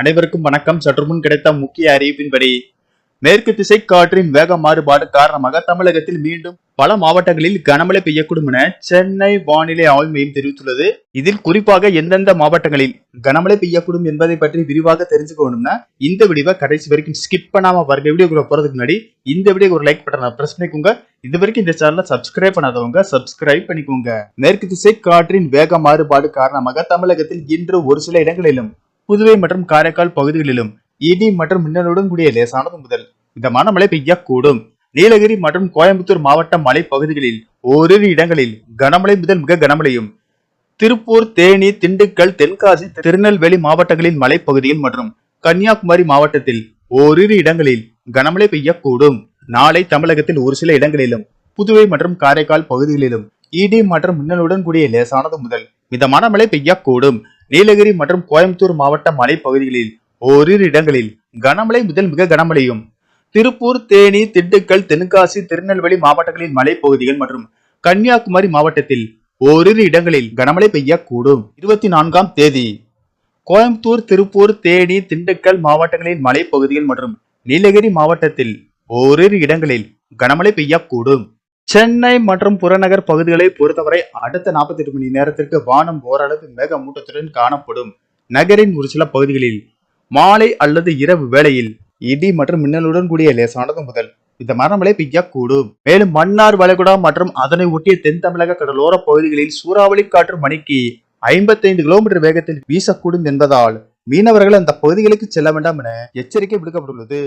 அனைவருக்கும் வணக்கம். சற்று முன் கிடைத்த முக்கிய அறிவிப்பின்படி மேற்கு திசை காற்றின் வேக மாறுபாடு காரணமாக தமிழகத்தில் மீண்டும் பல மாவட்டங்களில் கனமழை பெய்யக்கூடும் என சென்னை வானிலை ஆய்வு மையம் தெரிவித்துள்ளது. இதில் குறிப்பாக எந்தெந்த மாவட்டங்களில் கனமழை பெய்யக்கூடும் என்பதை பற்றி விரிவாக தெரிஞ்சுக்கணும்னா இந்த வீடியோவை கடைசி வரைக்கும் ஸ்கிப் பண்ணாம பாருங்க வீடியோக்குள்ள போறதுக்கு முன்னாடி இந்த வீடியோ ஒரு லைக் பட்டனை பிரஸ் பண்ணிக்கோங்க. இது வரைக்கும் இந்த சேனலை சப்ஸ்கிரைப் பண்ணாதவங்க சப்ஸ்கிரைப் பண்ணிக்கோங்க. மேற்கு திசை காற்றின் வேக மாறுபாடு காரணமாக தமிழகத்தில் இன்று ஒரு சில இடங்களிலும் புதுவை மற்றும் காரைக்கால் பகுதிகளிலும் இடி மற்றும் மின்னலுடன் கூடிய லேசானது முதல். மிதமான மழை பெய்யக்கூடும். நீலகிரி மற்றும் கோயம்புத்தூர் மாவட்ட மலைப்பகுதிகளில் ஓரிரு இடங்களில் கனமழை முதல் மிக கனமழையும். திருப்பூர் தேனி திண்டுக்கல் தென்காசி திருநெல்வேலி மாவட்டங்களின் மலைப்பகுதியில் மற்றும் கன்னியாகுமரி மாவட்டத்தில் ஓரிரு இடங்களில் கனமழை பெய்யக்கூடும். நாளை தமிழகத்தில் ஒரு சில இடங்களிலும் புதுவை மற்றும் காரைக்கால் பகுதிகளிலும் இடி மற்றும் மின்னலுடன் கூடிய லேசானது முதல். மிதமான மழை பெய்யக்கூடும். நீலகிரி மற்றும் கோயம்புத்தூர் மாவட்ட மலைப்பகுதிகளில் ஓரிரு இடங்களில் கனமழை முதல் மிக கனமழையும். திருப்பூர் தேனி திண்டுக்கல் தென்காசி திருநெல்வேலி மாவட்டங்களின் மலைப்பகுதிகள் மற்றும் கன்னியாகுமரி மாவட்டத்தில் ஓரிரு இடங்களில் கனமழை பெய்யக்கூடும். இருபத்தி நான்காம் தேதி. கோயம்புத்தூர் திருப்பூர் தேனி திண்டுக்கல் மாவட்டங்களின் மலைப்பகுதிகள் மற்றும் நீலகிரி மாவட்டத்தில் ஓரிரு இடங்களில் கனமழை பெய்யக்கூடும். சென்னை மற்றும் புறநகர் பகுதிகளை பொறுத்தவரை அடுத்த 48 மணி நேரத்திற்கு வானம் ஓரளவு மேகமூட்டத்துடன் காணப்படும். நகரின் ஒரு சில பகுதிகளில் மாலை அல்லது இரவு வேளையில் இடி மற்றும் மின்னலுடன் கூடிய லேசானது முதல். இந்த மரமழை பெய்யக்கூடும். மேலும் மன்னார் வளைகுடா மற்றும் அதனை ஒட்டிய தென் தமிழக கடலோர பகுதிகளில் சூறாவளி காற்று மணிக்கு ஐம்பத்தைந்து கிலோமீட்டர் வேகத்தில் வீசக்கூடும் என்பதால் மீனவர்கள் அந்த பகுதிகளுக்கு செல்ல வேண்டாம் என எச்சரிக்கை விடுக்கப்பட்டுள்ளது.